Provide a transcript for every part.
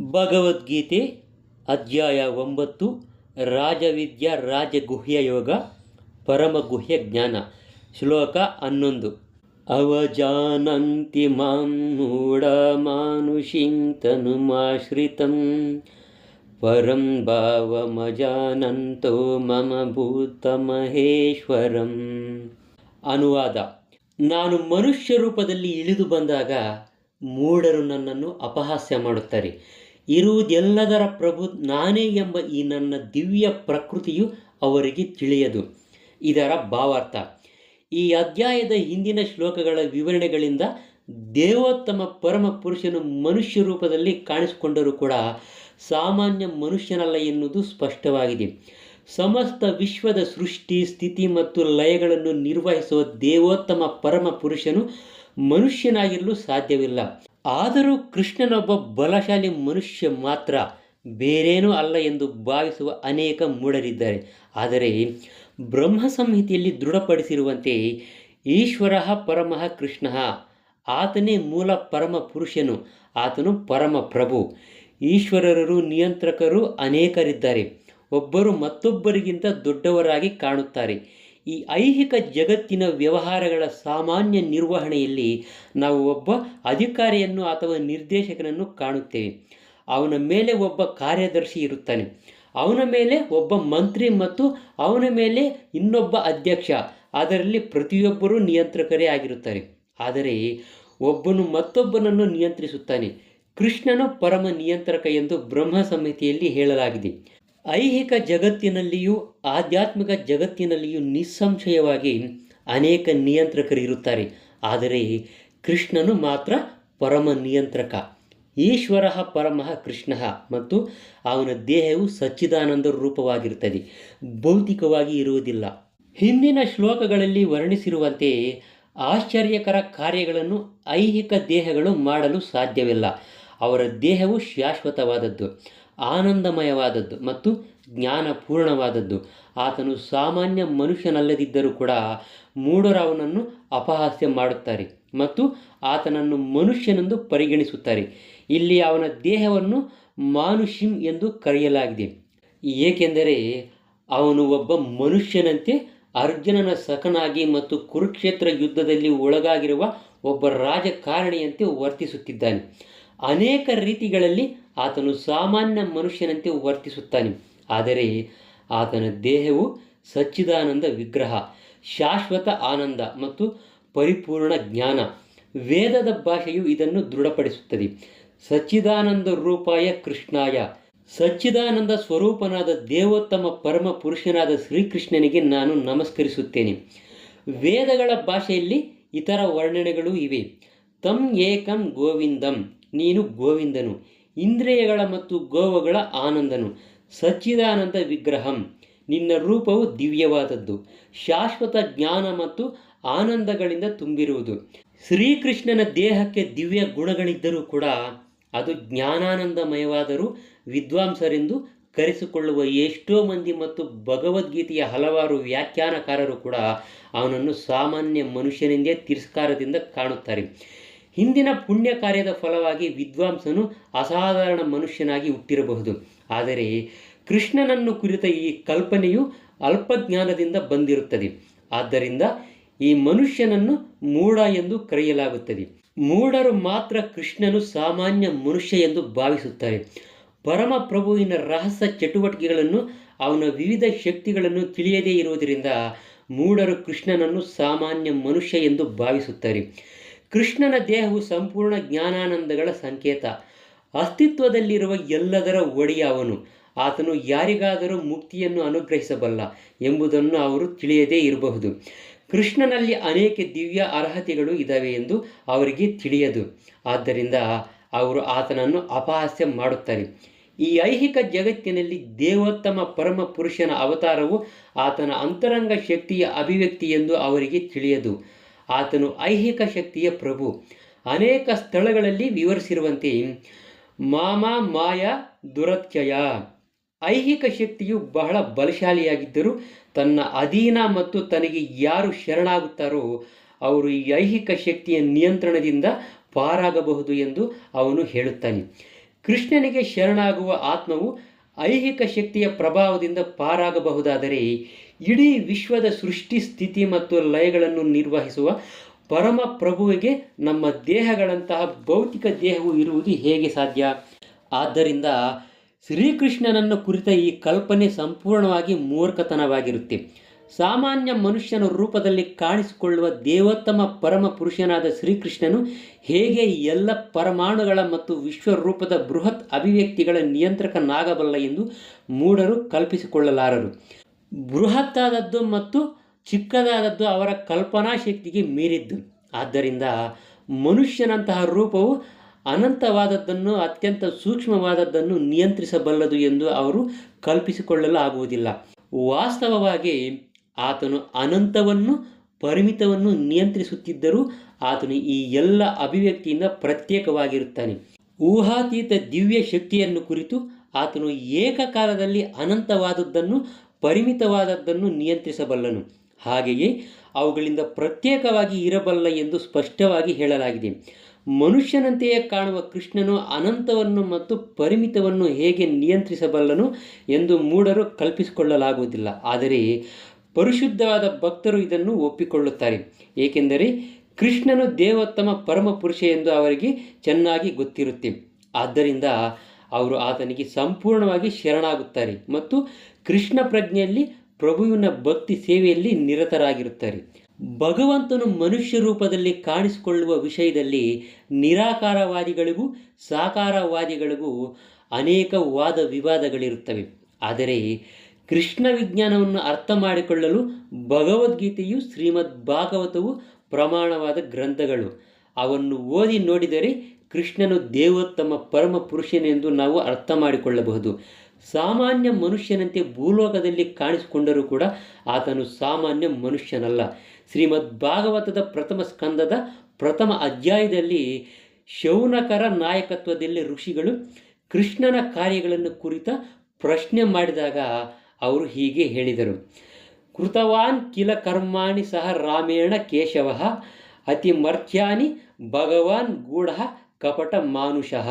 ಭಗವದ್ಗೀತೆ ಅಧ್ಯಾಯ ಒಂಬತ್ತು, ರಾಜವಿದ್ಯಾ ರಾಜಗುಹ್ಯ ಯೋಗ, ಪರಮಗುಹ್ಯ ಜ್ಞಾನ, ಶ್ಲೋಕ ಹನ್ನೊಂದು. ಅವಜಾನಂತಿ ಮಾಂ ಮೂಢಮಾನುಷಿಂ ತನುಮಾಶ್ರಿತಂ, ಪರಂ ಭಾವಮಜಾನಂತೋ ಮಮ ಭೂತಮಹೇಶ್ವರಂ. ಅನುವಾದ, ನಾನು ಮನುಷ್ಯ ರೂಪದಲ್ಲಿ ಇಳಿದು ಬಂದಾಗ ಮೂಢರು ನನ್ನನ್ನು ಅಪಹಾಸ್ಯ ಮಾಡುತ್ತಾರೆ. ಇರುವುದೆಲ್ಲದರ ಪ್ರಭು ನಾನೇ ಎಂಬ ಈ ನನ್ನ ದಿವ್ಯ ಪ್ರಕೃತಿಯು ಅವರಿಗೆ ತಿಳಿಯದು. ಇದರ ಭಾವಾರ್ಥ, ಈ ಅಧ್ಯಾಯದ ಹಿಂದಿನ ಶ್ಲೋಕಗಳ ವಿವರಣೆಗಳಿಂದ ದೇವೋತ್ತಮ ಪರಮ ಪುರುಷನು ಮನುಷ್ಯ ರೂಪದಲ್ಲಿ ಕಾಣಿಸಿಕೊಂಡರೂ ಕೂಡ ಸಾಮಾನ್ಯ ಮನುಷ್ಯನಲ್ಲ ಎನ್ನುವುದು ಸ್ಪಷ್ಟವಾಗಿದೆ. ಸಮಸ್ತ ವಿಶ್ವದ ಸೃಷ್ಟಿ, ಸ್ಥಿತಿ ಮತ್ತು ಲಯಗಳನ್ನು ನಿರ್ವಹಿಸುವ ದೇವೋತ್ತಮ ಪರಮ ಪುರುಷನು ಮನುಷ್ಯನಾಗಿರಲು ಸಾಧ್ಯವಿಲ್ಲ. ಆದರೂ ಕೃಷ್ಣನೊಬ್ಬ ಬಲಶಾಲಿ ಮನುಷ್ಯ ಮಾತ್ರ ಬೇರೇನೂ ಅಲ್ಲ ಎಂದು ಭಾವಿಸುವ ಅನೇಕ ಮೂಢರಿದ್ದಾರೆ. ಆದರೆ ಬ್ರಹ್ಮ ಸಂಹಿತೆಯಲ್ಲಿ ದೃಢಪಡಿಸಿರುವಂತೆ ಈಶ್ವರ ಪರಮಃ ಕೃಷ್ಣ ಆತನೇ ಮೂಲ ಪರಮ ಪುರುಷನು, ಆತನು ಪರಮ ಪ್ರಭು. ಈಶ್ವರರು ನಿಯಂತ್ರಕರು ಅನೇಕರಿದ್ದಾರೆ. ಒಬ್ಬರು ಮತ್ತೊಬ್ಬರಿಗಿಂತ ದೊಡ್ಡವರಾಗಿ ಕಾಣುತ್ತಾರೆ. ಈ ಐಹಿಕ ಜಗತ್ತಿನ ವ್ಯವಹಾರಗಳ ಸಾಮಾನ್ಯ ನಿರ್ವಹಣೆಯಲ್ಲಿ ನಾವು ಒಬ್ಬ ಅಧಿಕಾರಿಯನ್ನು ಅಥವಾ ನಿರ್ದೇಶಕನನ್ನು ಕಾಣುತ್ತೇವೆ. ಅವನ ಮೇಲೆ ಒಬ್ಬ ಕಾರ್ಯದರ್ಶಿ ಇರುತ್ತಾನೆ. ಅವನ ಮೇಲೆ ಒಬ್ಬ ಮಂತ್ರಿ ಮತ್ತು ಅವನ ಮೇಲೆ ಇನ್ನೊಬ್ಬ ಅಧ್ಯಕ್ಷ. ಅದರಲ್ಲಿ ಪ್ರತಿಯೊಬ್ಬರೂ ನಿಯಂತ್ರಕರೇ ಆಗಿರುತ್ತಾರೆ. ಆದರೆ ಒಬ್ಬನು ಮತ್ತೊಬ್ಬನನ್ನು ನಿಯಂತ್ರಿಸುತ್ತಾನೆ. ಕೃಷ್ಣನು ಪರಮ ನಿಯಂತ್ರಕ ಎಂದು ಬ್ರಹ್ಮ ಸಂಹಿತೆಯಲ್ಲಿ ಹೇಳಲಾಗಿದೆ. ಐಹಿಕ ಜಗತ್ತಿನಲ್ಲಿಯೂ, ಆಧ್ಯಾತ್ಮಿಕ ಜಗತ್ತಿನಲ್ಲಿಯೂ ನಿಸ್ಸಂಶಯವಾಗಿ ಅನೇಕ ನಿಯಂತ್ರಕರಿರುತ್ತಾರೆ ಆದರೆ ಕೃಷ್ಣನು ಮಾತ್ರ ಪರಮ ನಿಯಂತ್ರಕ. ಈಶ್ವರ ಪರಮಃ ಕೃಷ್ಣ ಮತ್ತು ಅವನ ದೇಹವು ಸಚ್ಚಿದಾನಂದ ರೂಪವಾಗಿರುತ್ತದೆ. ಭೌತಿಕವಾಗಿ ಇರುವುದಿಲ್ಲ. ಹಿಂದಿನ ಶ್ಲೋಕಗಳಲ್ಲಿ ವರ್ಣಿಸಿರುವಂತೆ ಆಶ್ಚರ್ಯಕರ ಕಾರ್ಯಗಳನ್ನು ಐಹಿಕ ದೇಹಗಳು ಮಾಡಲು ಸಾಧ್ಯವಿಲ್ಲ. ಅವರ ದೇಹವು ಶಾಶ್ವತವಾದದ್ದು. ಆನಂದಮಯವಾದದ್ದು ಮತ್ತು ಜ್ಞಾನಪೂರ್ಣವಾದದ್ದು. ಆತನು ಸಾಮಾನ್ಯ ಮನುಷ್ಯನಲ್ಲದಿದ್ದರೂ ಕೂಡ ಮೂಢರವನನ್ನು ಅಪಹಾಸ್ಯ ಮಾಡುತ್ತಾರೆ ಮತ್ತು ಆತನನ್ನು ಮನುಷ್ಯನೆಂದು ಪರಿಗಣಿಸುತ್ತಾರೆ. ಇಲ್ಲಿ ಅವನ ದೇಹವನ್ನು ಮಾನುಷಿಂ ಎಂದು ಕರೆಯಲಾಗಿದೆ. ಏಕೆಂದರೆ ಅವನು ಒಬ್ಬ ಮನುಷ್ಯನಂತೆ ಅರ್ಜುನನ ಸಖನಾಗಿ ಮತ್ತು ಕುರುಕ್ಷೇತ್ರ ಯುದ್ಧದಲ್ಲಿ ಒಳಗಾಗಿರುವ ಒಬ್ಬ ರಾಜಕಾರಣಿಯಂತೆ ವರ್ತಿಸುತ್ತಿದ್ದಾನೆ. ಅನೇಕ ರೀತಿಗಳಲ್ಲಿ ಆತನು ಸಾಮಾನ್ಯ ಮನುಷ್ಯನಂತೆ ವರ್ತಿಸುತ್ತಾನೆ. ಆದರೆ ಆತನ ದೇಹವು ಸಚ್ಚಿದಾನಂದ ವಿಗ್ರಹ, ಶಾಶ್ವತ ಆನಂದ ಮತ್ತು ಪರಿಪೂರ್ಣ ಜ್ಞಾನ. ವೇದದ ಭಾಷೆಯು ಇದನ್ನು ದೃಢಪಡಿಸುತ್ತದೆ. ಸಚ್ಚಿದಾನಂದ ರೂಪಾಯ ಕೃಷ್ಣಾಯ. ಸಚ್ಚಿದಾನಂದ ಸ್ವರೂಪನಾದ ದೇವೋತ್ತಮ ಪರಮ ಪುರುಷನಾದ ಶ್ರೀಕೃಷ್ಣನಿಗೆ ನಾನು ನಮಸ್ಕರಿಸುತ್ತೇನೆ. ವೇದಗಳ ಭಾಷೆಯಲ್ಲಿ ಇತರ ವರ್ಣನೆಗಳು ಇವೆ. ತಂ ಏಕಂ ಗೋವಿಂದಂ, ನೀನು ಗೋವಿಂದನು. ಇಂದ್ರಿಯಗಳ ಮತ್ತು ಗೋವಗಳ ಆನಂದನು. ಸಚ್ಚಿದಾನಂದ ವಿಗ್ರಹಂ. ನಿನ್ನ ರೂಪವು ದಿವ್ಯವಾದದ್ದು. ಶಾಶ್ವತ ಜ್ಞಾನ ಮತ್ತು ಆನಂದಗಳಿಂದ ತುಂಬಿರುವುದು. ಶ್ರೀಕೃಷ್ಣನ ದೇಹಕ್ಕೆ ದಿವ್ಯ ಗುಣಗಳಿದ್ದರೂ ಕೂಡ ಅದು ಜ್ಞಾನಾನಂದಮಯವಾದರೂ ವಿದ್ವಾಂಸರೆಂದು ಕರೆಸಿಕೊಳ್ಳುವ ಎಷ್ಟೋ ಮಂದಿ ಮತ್ತು ಭಗವದ್ಗೀತೆಯ ಹಲವಾರು ವ್ಯಾಖ್ಯಾನಕಾರರು ಕೂಡ ಅವನನ್ನು ಸಾಮಾನ್ಯ ಮನುಷ್ಯನೆಂದೇ ತಿರಸ್ಕಾರದಿಂದ ಕಾಣುತ್ತಾರೆ. ಹಿಂದಿನ ಪುಣ್ಯ ಕಾರ್ಯದ ಫಲವಾಗಿ ವಿದ್ವಾಂಸನು ಅಸಾಧಾರಣ ಮನುಷ್ಯನಾಗಿ ಹುಟ್ಟಿರಬಹುದು. ಆದರೆ ಕೃಷ್ಣನನ್ನು ಕುರಿತ ಈ ಕಲ್ಪನೆಯು ಅಲ್ಪಜ್ಞಾನದಿಂದ ಬಂದಿರುತ್ತದೆ. ಆದ್ದರಿಂದ ಈ ಮನುಷ್ಯನನ್ನು ಮೂಢ ಎಂದು ಕರೆಯಲಾಗುತ್ತದೆ. ಮೂಢರು ಮಾತ್ರ ಕೃಷ್ಣನು ಸಾಮಾನ್ಯ ಮನುಷ್ಯ ಎಂದು ಭಾವಿಸುತ್ತಾರೆ. ಪರಮಪ್ರಭುವಿನ ರಹಸ್ಯ ಚಟುವಟಿಕೆಗಳನ್ನು, ಅವನ ವಿವಿಧ ಶಕ್ತಿಗಳನ್ನು ತಿಳಿಯದೇ ಇರುವುದರಿಂದ ಮೂಢರು ಕೃಷ್ಣನನ್ನು ಸಾಮಾನ್ಯ ಮನುಷ್ಯ ಎಂದು ಭಾವಿಸುತ್ತಾರೆ. ಕೃಷ್ಣನ ದೇಹವು ಸಂಪೂರ್ಣ ಜ್ಞಾನಾನಂದಗಳ ಸಂಕೇತ. ಅಸ್ತಿತ್ವದಲ್ಲಿರುವ ಎಲ್ಲದರ ಒಡೆಯ ಅವನು. ಆತನು ಯಾರಿಗಾದರೂ ಮುಕ್ತಿಯನ್ನು ಅನುಗ್ರಹಿಸಬಲ್ಲ ಎಂಬುದನ್ನು ಅವರು ತಿಳಿಯದೇ ಇರಬಹುದು. ಕೃಷ್ಣನಲ್ಲಿ ಅನೇಕ ದಿವ್ಯ ಅರ್ಹತೆಗಳು ಇದ್ದಾವೆ ಎಂದು ಅವರಿಗೆ ತಿಳಿಯದು. ಆದ್ದರಿಂದ ಅವರು ಆತನನ್ನು ಅಪಹಾಸ್ಯ ಮಾಡುತ್ತಾರೆ. ಈ ಐಹಿಕ ಜಗತ್ತಿನಲ್ಲಿ ದೇವೋತ್ತಮ ಪರಮ ಪುರುಷನ ಅವತಾರವು ಆತನ ಅಂತರಂಗ ಶಕ್ತಿಯ ಅಭಿವ್ಯಕ್ತಿ ಎಂದು ಅವರಿಗೆ ತಿಳಿಯದು. ಆತನು ಐಹಿಕ ಶಕ್ತಿಯ ಪ್ರಭು. ಅನೇಕ ಸ್ಥಳಗಳಲ್ಲಿ ವಿವರಿಸಿರುವಂತೆ, ಮಾಮ ಮಾಯ ದುರತ್ಯಯ. ಐಹಿಕ ಶಕ್ತಿಯು ಬಹಳ ಬಲಶಾಲಿಯಾಗಿದ್ದರೂ, ತನ್ನ ಅಧೀನ ಮತ್ತು ತನಗೆ ಯಾರು ಶರಣಾಗುತ್ತಾರೋ, ಅವರು ಈ ಐಹಿಕ ಶಕ್ತಿಯ ನಿಯಂತ್ರಣದಿಂದ ಪಾರಾಗಬಹುದು ಎಂದು ಅವನು ಹೇಳುತ್ತಾನೆ. ಕೃಷ್ಣನಿಗೆ ಶರಣಾಗುವ ಆತ್ಮವು ಐಹಿಕ ಶಕ್ತಿಯ ಪ್ರಭಾವದಿಂದ ಪಾರಾಗಬಹುದಾದರೆ ಇಡೀ ವಿಶ್ವದ ಸೃಷ್ಟಿ, ಸ್ಥಿತಿ ಮತ್ತು ಲಯಗಳನ್ನು ನಿರ್ವಹಿಸುವ ಪರಮ ಪ್ರಭುವಿಗೆ ನಮ್ಮ ದೇಹಗಳಂತಹ ಭೌತಿಕ ದೇಹವು ಇರುವುದು ಹೇಗೆ ಸಾಧ್ಯ? ಆದ್ದರಿಂದ ಶ್ರೀಕೃಷ್ಣನನ್ನು ಕುರಿತ ಈ ಕಲ್ಪನೆ ಸಂಪೂರ್ಣವಾಗಿ ಮೂರ್ಖತನವಾಗಿರುತ್ತೆ. ಸಾಮಾನ್ಯ ಮನುಷ್ಯನ ರೂಪದಲ್ಲಿ ಕಾಣಿಸಿಕೊಳ್ಳುವ ದೇವೋತ್ತಮ ಪರಮ ಪುರುಷನಾದ ಶ್ರೀಕೃಷ್ಣನು ಹೇಗೆ ಎಲ್ಲ ಪರಮಾಣುಗಳ ಮತ್ತು ವಿಶ್ವರೂಪದ ಬೃಹತ್ ಅಭಿವ್ಯಕ್ತಿಗಳ ನಿಯಂತ್ರಕನಾಗಬಲ್ಲ ಎಂದು ಮೂಢರು ಕಲ್ಪಿಸಿಕೊಳ್ಳಲಾರರು. ಬೃಹತ್ತಾದದ್ದು ಮತ್ತು ಚಿಕ್ಕದಾದದ್ದು ಅವರ ಕಲ್ಪನಾ ಶಕ್ತಿಗೆ ಮೀರಿದ್ದು. ಆದ್ದರಿಂದ ಮನುಷ್ಯನಂತಹ ರೂಪವು ಅನಂತವಾದದ್ದನ್ನು ಅತ್ಯಂತ ಸೂಕ್ಷ್ಮವಾದದ್ದನ್ನು ನಿಯಂತ್ರಿಸಬಲ್ಲದು ಎಂದು ಅವರು ಕಲ್ಪಿಸಿಕೊಳ್ಳಲು ಆಗುವುದಿಲ್ಲ ವಾಸ್ತವವಾಗಿ ಆತನು ಅನಂತವನ್ನು, ಪರಿಮಿತವನ್ನು ನಿಯಂತ್ರಿಸುತ್ತಿದ್ದರೂ ಆತನು ಈ ಎಲ್ಲ ಅಭಿವ್ಯಕ್ತಿಯಿಂದ ಪ್ರತ್ಯೇಕವಾಗಿರುತ್ತಾನೆ. ಊಹಾತೀತ ದಿವ್ಯ ಶಕ್ತಿಯನ್ನು ಕುರಿತು ಆತನು ಏಕಕಾಲದಲ್ಲಿ ಅನಂತವಾದದ್ದನ್ನು, ಪರಿಮಿತವಾದದ್ದನ್ನು ನಿಯಂತ್ರಿಸಬಲ್ಲನು. ಹಾಗೆಯೇ ಅವುಗಳಿಂದ ಪ್ರತ್ಯೇಕವಾಗಿ ಇರಬಲ್ಲ ಎಂದು ಸ್ಪಷ್ಟವಾಗಿ ಹೇಳಲಾಗಿದೆ. ಮನುಷ್ಯನಂತೆಯೇ ಕಾಣುವ ಕೃಷ್ಣನು ಅನಂತವನ್ನು ಮತ್ತು ಪರಿಮಿತವನ್ನು ಹೇಗೆ ನಿಯಂತ್ರಿಸಬಲ್ಲನು ಎಂದು ಮೂಢರು ಕಲ್ಪಿಸಿಕೊಳ್ಳಲಾಗುವುದಿಲ್ಲ. ಆದರೆ ಪರಿಶುದ್ಧವಾದ ಭಕ್ತರು ಇದನ್ನು ಒಪ್ಪಿಕೊಳ್ಳುತ್ತಾರೆ. ಏಕೆಂದರೆ ಕೃಷ್ಣನು ದೇವೋತ್ತಮ ಪರಮ ಪುರುಷ ಎಂದು ಅವರಿಗೆ ಚೆನ್ನಾಗಿ ಗೊತ್ತಿರುತ್ತೆ. ಆದ್ದರಿಂದ ಅವರು ಆತನಿಗೆ ಸಂಪೂರ್ಣವಾಗಿ ಶರಣಾಗುತ್ತಾರೆ ಮತ್ತು ಕೃಷ್ಣ ಪ್ರಜ್ಞೆಯಲ್ಲಿ ಪ್ರಭುವಿನ ಭಕ್ತಿ ಸೇವೆಯಲ್ಲಿ ನಿರತರಾಗಿರುತ್ತಾರೆ. ಭಗವಂತನು ಮನುಷ್ಯ ರೂಪದಲ್ಲಿ ಕಾಣಿಸಿಕೊಳ್ಳುವ ವಿಷಯದಲ್ಲಿ ನಿರಾಕಾರವಾದಿಗಳಿಗೂ ಸಾಕಾರವಾದಿಗಳಿಗೂ ಅನೇಕ ವಾದ ವಿವಾದಗಳಿರುತ್ತವೆ. ಆದರೆ ಕೃಷ್ಣ ವಿಜ್ಞಾನವನ್ನು ಅರ್ಥ ಮಾಡಿಕೊಳ್ಳಲು ಭಗವದ್ಗೀತೆಯು ಶ್ರೀಮದ್ ಭಾಗವತವು ಪ್ರಮಾಣವಾದ ಗ್ರಂಥಗಳು. ಅವನ್ನು ಓದಿ ನೋಡಿದರೆ ಕೃಷ್ಣನು ದೇವೋತ್ತಮ ಪರಮ ಪುರುಷನೆಂದು ನಾವು ಅರ್ಥ ಮಾಡಿಕೊಳ್ಳಬಹುದು. ಸಾಮಾನ್ಯ ಮನುಷ್ಯನಂತೆ ಭೂಲೋಕದಲ್ಲಿ ಕಾಣಿಸಿಕೊಂಡರೂ ಕೂಡ ಆತನು ಸಾಮಾನ್ಯ ಮನುಷ್ಯನಲ್ಲ. ಶ್ರೀಮದ್ ಭಾಗವತದ ಪ್ರಥಮ ಸ್ಕಂದದ ಪ್ರಥಮ ಅಧ್ಯಾಯದಲ್ಲಿ ಶೌನಕರ ನಾಯಕತ್ವದಲ್ಲಿ ಋಷಿಗಳು ಕೃಷ್ಣನ ಕಾರ್ಯಗಳನ್ನು ಕುರಿತ ಪ್ರಶ್ನೆ ಮಾಡಿದಾಗ ಅವರು ಹೀಗೆ ಹೇಳಿದರು. ಕೃತವಾನ್ ಕಿಲ ಕರ್ಮಾಣಿ ಸಹ ರಾಮೇಣ ಕೇಶವ, ಅತಿ ಮರ್ತ್ಯಾನಿ ಭಗವಾನ್ ಗೂಢ ಕಪಟ ಮಾನುಷಃ.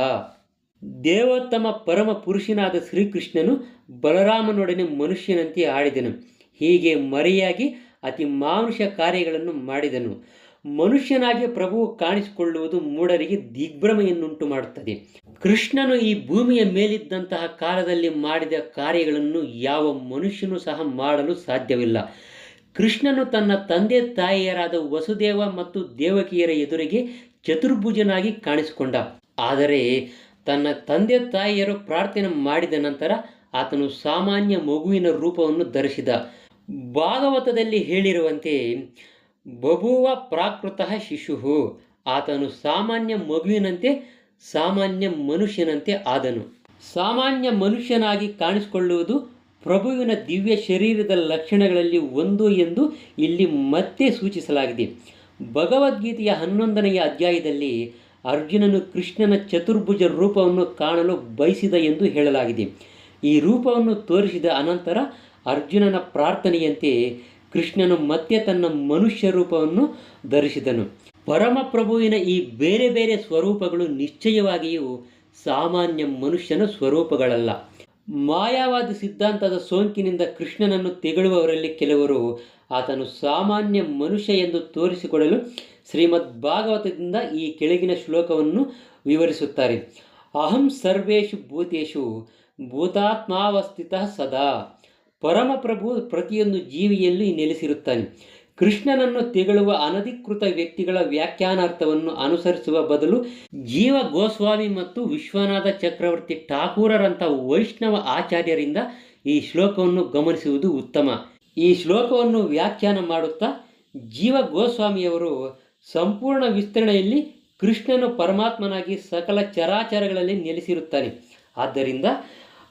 ದೇವೋತ್ತಮ ಪರಮ ಪುರುಷನಾದ ಶ್ರೀಕೃಷ್ಣನು ಬಲರಾಮನೊಡನೆ ಮನುಷ್ಯನಂತೆ ಆಡಿದನು. ಹೀಗೆ ಮರೆಯಾಗಿ ಅತಿ ಮಾನುಷ ಕಾರ್ಯಗಳನ್ನು ಮಾಡಿದನು. ಮನುಷ್ಯನಾಗಿ ಪ್ರಭು ಕಾಣಿಸಿಕೊಳ್ಳುವುದು ಮೂಢರಿಗೆ ದಿಗ್ಭ್ರಮೆಯನ್ನುಂಟು ಮಾಡುತ್ತದೆ. ಕೃಷ್ಣನು ಈ ಭೂಮಿಯ ಮೇಲಿದ್ದಂತಹ ಕಾಲದಲ್ಲಿ ಮಾಡಿದ ಕಾರ್ಯಗಳನ್ನು ಯಾವ ಮನುಷ್ಯನೂ ಸಹ ಮಾಡಲು ಸಾಧ್ಯವಿಲ್ಲ. ಕೃಷ್ಣನು ತನ್ನ ತಂದೆ ತಾಯಿಯರಾದ ವಸುದೇವ ಮತ್ತು ದೇವಕಿಯರ ಎದುರಿಗೆ ಚತುರ್ಭುಜನಾಗಿ ಕಾಣಿಸಿಕೊಂಡ. ಆದರೆ ತನ್ನ ತಂದೆ ತಾಯಿಯರು ಪ್ರಾರ್ಥನೆ ಮಾಡಿದ ನಂತರ ಆತನು ಸಾಮಾನ್ಯ ಮಗುವಿನ ರೂಪವನ್ನು ಧರಿಸಿದ. ಭಾಗವತದಲ್ಲಿ ಹೇಳಿರುವಂತೆ ಬಭುವ ಪ್ರಾಕೃತ ಶಿಶು ಆತನು ಸಾಮಾನ್ಯ ಮಗುವಿನಂತೆ, ಸಾಮಾನ್ಯ ಮನುಷ್ಯನಂತೆ ಆದನು. ಸಾಮಾನ್ಯ ಮನುಷ್ಯನಾಗಿ ಕಾಣಿಸಿಕೊಳ್ಳುವುದು ಪ್ರಭುವಿನ ದಿವ್ಯ ಶರೀರದ ಲಕ್ಷಣಗಳಲ್ಲಿ ಒಂದು ಎಂದು ಇಲ್ಲಿ ಮತ್ತೆ ಸೂಚಿಸಲಾಗಿದೆ. ಭಗವದ್ಗೀತೆಯ ಹನ್ನೊಂದನೆಯ ಅಧ್ಯಾಯದಲ್ಲಿ ಅರ್ಜುನನು ಕೃಷ್ಣನ ಚತುರ್ಭುಜ ರೂಪವನ್ನು ಕಾಣಲು ಬಯಸಿದ ಎಂದು ಹೇಳಲಾಗಿದೆ. ಈ ರೂಪವನ್ನು ತೋರಿಸಿದ ಅನಂತರ ಅರ್ಜುನನ ಪ್ರಾರ್ಥನೆಯಂತೆ ಕೃಷ್ಣನು ಮತ್ತೆ ತನ್ನ ಮನುಷ್ಯ ರೂಪವನ್ನು ಧರಿಸಿದನು. ಪರಮಪ್ರಭುವಿನ ಈ ಬೇರೆ ಬೇರೆ ಸ್ವರೂಪಗಳು ನಿಶ್ಚಯವಾಗಿಯೂ ಸಾಮಾನ್ಯ ಮನುಷ್ಯನ ಸ್ವರೂಪಗಳಲ್ಲ. ಮಾಯಾವಾದಿ ಸಿದ್ಧಾಂತದ ಸೋಂಕಿನಿಂದ ಕೃಷ್ಣನನ್ನು ತೆಗಳುವವರಲ್ಲಿ ಕೆಲವರು ಆತನು ಸಾಮಾನ್ಯ ಮನುಷ್ಯ ಎಂದು ತೋರಿಸಿಕೊಡಲು ಶ್ರೀಮದ್ ಭಾಗವತದಿಂದ ಈ ಕೆಳಗಿನ ಶ್ಲೋಕವನ್ನು ವಿವರಿಸುತ್ತಾರೆ. ಅಹಂ ಸರ್ವೇಷು ಭೂತೇಶು ಭೂತಾತ್ಮಾವಸ್ಥಿತ ಸದಾ ಪರಮಪ್ರಭು ಪ್ರತಿಯೊಂದು ಜೀವಿಯಲ್ಲಿ ನೆಲೆಸಿರುತ್ತಾನೆ. ಕೃಷ್ಣನನ್ನು ತೆಗಳುವ ಅನಧಿಕೃತ ವ್ಯಕ್ತಿಗಳ ವ್ಯಾಖ್ಯಾನಾರ್ಥವನ್ನು ಅನುಸರಿಸುವ ಬದಲು ಜೀವ ಗೋಸ್ವಾಮಿ ಮತ್ತು ವಿಶ್ವನಾಥ ಚಕ್ರವರ್ತಿ ಠಾಕೂರರಂಥ ವೈಷ್ಣವ ಆಚಾರ್ಯರಿಂದ ಈ ಶ್ಲೋಕವನ್ನು ಗಮನಿಸುವುದು ಉತ್ತಮ. ಈ ಶ್ಲೋಕವನ್ನು ವ್ಯಾಖ್ಯಾನ ಮಾಡುತ್ತಾ ಜೀವ ಗೋಸ್ವಾಮಿಯವರು ಸಂಪೂರ್ಣ ವಿಸ್ತರಣೆಯಲ್ಲಿ ಕೃಷ್ಣನು ಪರಮಾತ್ಮನಾಗಿ ಸಕಲ ಚರಾಚರಗಳಲ್ಲಿ ನೆಲೆಸಿರುತ್ತಾನೆ. ಆದ್ದರಿಂದ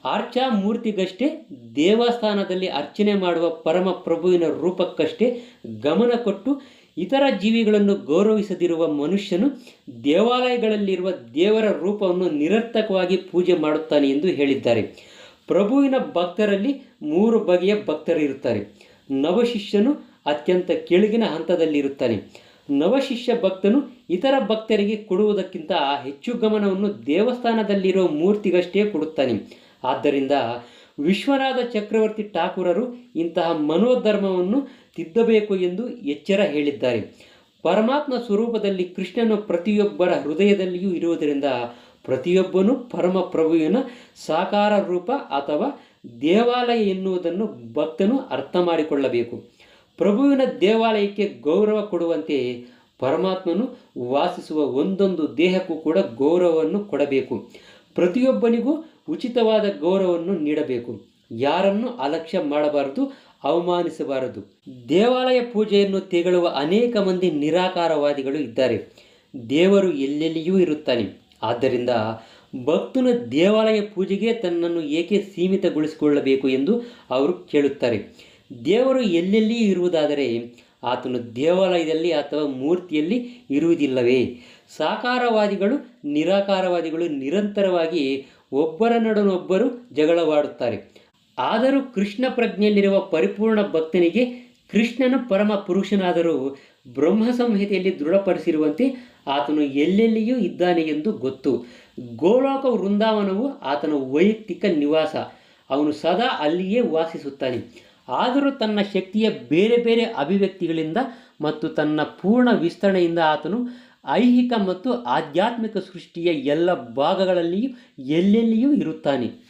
ಆರ್ಚಾ ಮೂರ್ತಿಗಷ್ಟೇ ದೇವಸ್ಥಾನದಲ್ಲಿ ಅರ್ಚನೆ ಮಾಡುವ ಪರಮ ಪ್ರಭುವಿನ ರೂಪಕ್ಕಷ್ಟೇ ಗಮನ ಕೊಟ್ಟು ಇತರ ಜೀವಿಗಳನ್ನು ಗೌರವಿಸದಿರುವ ಮನುಷ್ಯನು ದೇವಾಲಯಗಳಲ್ಲಿರುವ ದೇವರ ರೂಪವನ್ನು ನಿರರ್ಥಕವಾಗಿ ಪೂಜೆ ಮಾಡುತ್ತಾನೆ ಎಂದು ಹೇಳಿದ್ದಾರೆ. ಪ್ರಭುವಿನ ಭಕ್ತರಲ್ಲಿ ಮೂರು ಬಗೆಯ ಭಕ್ತರಿರುತ್ತಾರೆ ನವಶಿಷ್ಯನು ಅತ್ಯಂತ ಕೆಳಗಿನ ಹಂತದಲ್ಲಿರುತ್ತಾನೆ. ನವಶಿಷ್ಯ ಭಕ್ತನು ಇತರ ಭಕ್ತರಿಗೆ ಕೊಡುವುದಕ್ಕಿಂತ ಹೆಚ್ಚು ಗಮನವನ್ನು ದೇವಸ್ಥಾನದಲ್ಲಿರುವ ಮೂರ್ತಿಗಷ್ಟೇ ಕೊಡುತ್ತಾನೆ. ಆದ್ದರಿಂದ ವಿಶ್ವನಾಥ ಚಕ್ರವರ್ತಿ ಠಾಕೂರರು ಇಂತಹ ಮನೋಧರ್ಮವನ್ನು ತಿದ್ದಬೇಕು ಎಂದು ಎಚ್ಚರ ಹೇಳಿದ್ದಾರೆ. ಪರಮಾತ್ಮ ಸ್ವರೂಪದಲ್ಲಿ ಕೃಷ್ಣನು ಪ್ರತಿಯೊಬ್ಬರ ಹೃದಯದಲ್ಲಿಯೂ ಇರುವುದರಿಂದ ಪ್ರತಿಯೊಬ್ಬನು ಪರಮ ಪ್ರಭುವಿನ ಸಾಕಾರ ರೂಪ ಅಥವಾ ದೇವಾಲಯ ಎನ್ನುವುದನ್ನು ಭಕ್ತನು ಅರ್ಥ ಮಾಡಿಕೊಳ್ಳಬೇಕು. ಪ್ರಭುವಿನ ದೇವಾಲಯಕ್ಕೆ ಗೌರವ ಕೊಡುವಂತೆ ಪರಮಾತ್ಮನು ವಾಸಿಸುವ ಒಂದೊಂದು ದೇಹಕ್ಕೂ ಕೂಡ ಗೌರವವನ್ನು ಕೊಡಬೇಕು. ಪ್ರತಿಯೊಬ್ಬನಿಗೂ ಉಚಿತವಾದ ಗೌರವವನ್ನು ನೀಡಬೇಕು. ಯಾರನ್ನು ಅಲಕ್ಷ್ಯ ಮಾಡಬಾರದು, ಅವಮಾನಿಸಬಾರದು. ದೇವಾಲಯ ಪೂಜೆಯನ್ನು ತೆಗಳುವ ಅನೇಕ ಮಂದಿ ನಿರಾಕಾರವಾದಿಗಳು ಇದ್ದಾರೆ. ದೇವರು ಎಲ್ಲೆಲ್ಲಿಯೂ ಇರುತ್ತಾನೆ. ಆದ್ದರಿಂದ ಭಕ್ತನು ದೇವಾಲಯ ಪೂಜೆಗೆ ತನ್ನನ್ನು ಏಕೆ ಸೀಮಿತಗೊಳಿಸಿಕೊಳ್ಳಬೇಕು ಎಂದು ಅವರು ಕೇಳುತ್ತಾರೆ. ದೇವರು ಎಲ್ಲೆಲ್ಲಿ ಇರುವುದಾದರೆ ಆತನು ದೇವಾಲಯದಲ್ಲಿ ಅಥವಾ ಮೂರ್ತಿಯಲ್ಲಿ ಇರುವುದಿಲ್ಲವೇ? ಸಾಕಾರವಾದಿಗಳು, ನಿರಾಕಾರವಾದಿಗಳು ನಿರಂತರವಾಗಿ ಒಬ್ಬರ ನಡುವೊಬ್ಬರು ಜಗಳವಾಡುತ್ತಾರೆ. ಆದರೂ ಕೃಷ್ಣ ಪ್ರಜ್ಞೆಯಲ್ಲಿರುವ ಪರಿಪೂರ್ಣ ಭಕ್ತನಿಗೆ ಕೃಷ್ಣನು ಪರಮ ಪುರುಷನಾದರೂ ಬ್ರಹ್ಮ ಸಂಹಿತೆಯಲ್ಲಿ ದೃಢಪಡಿಸಿರುವಂತೆ ಆತನು ಎಲ್ಲೆಲ್ಲಿಯೂ ಇದ್ದಾನೆ ಎಂದು ಗೊತ್ತು. ಗೋಲೋಕ ವೃಂದಾವನವು ಆತನ ವೈಯಕ್ತಿಕ ನಿವಾಸ. ಅವನು ಸದಾ ಅಲ್ಲಿಯೇ ವಾಸಿಸುತ್ತಾನೆ. ಆದರೂ ತನ್ನ ಶಕ್ತಿಯ ಬೇರೆ ಬೇರೆ ಅಭಿವ್ಯಕ್ತಿಗಳಿಂದ ಮತ್ತು ತನ್ನ ಪೂರ್ಣ ವಿಸ್ತರಣೆಯಿಂದ ಆತನು ಐಹಿಕ ಮತ್ತು ಆಧ್ಯಾತ್ಮಿಕ ಸೃಷ್ಟಿಯ ಎಲ್ಲ ಭಾಗಗಳಲ್ಲಿಯೂ ಎಲ್ಲೆಲ್ಲಿಯೂ ಇರುತ್ತಾನೆ.